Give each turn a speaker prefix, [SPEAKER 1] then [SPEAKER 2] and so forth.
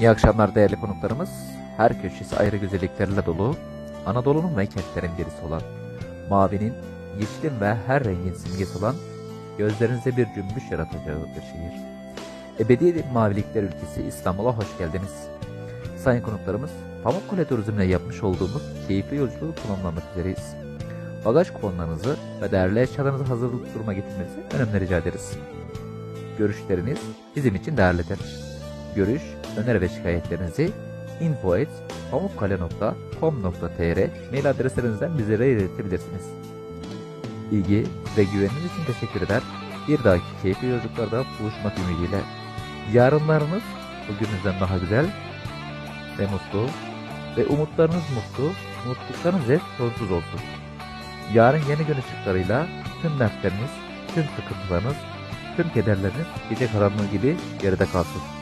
[SPEAKER 1] İyi akşamlar değerli konuklarımız. Her köşesi ayrı güzelliklerle dolu, Anadolu'nun ve kentlerin birisi olan, mavinin, yeşilin ve her rengin simgesi olan, gözlerinize bir cümbüş yaratacağı bir şehir. Ebedi mavilikler ülkesi İstanbul'a hoş geldiniz. Sayın konuklarımız, Pamukkale Turizm'le yapmış olduğumuz keyifli yolculuğu tamamlamak üzereyiz. Bagaj kuponlarınızı ve değerli eşyalarınızı hazırlık duruma getirmenizi önemli rica ederiz. Görüşleriniz bizim için değerlidir. Görüş, öneri ve şikayetlerinizi info.pamukkale.com.tr mail adreslerinizden bizlere iletebilirsiniz. İlgi ve güveniniz için teşekkür eder. Bir dahaki keyifli yolculuklarda buluşmak ümidiyle. Yarınlarınız bugününüzden daha güzel ve mutlu ve umutlarınız mutlu, mutluluklarınız hep sonsuz olsun. Yarın yeni gün ışıklarıyla tüm dertleriniz, tüm sıkıntılarınız, tüm kederleriniz gece karanlığı gibi geride kalsın.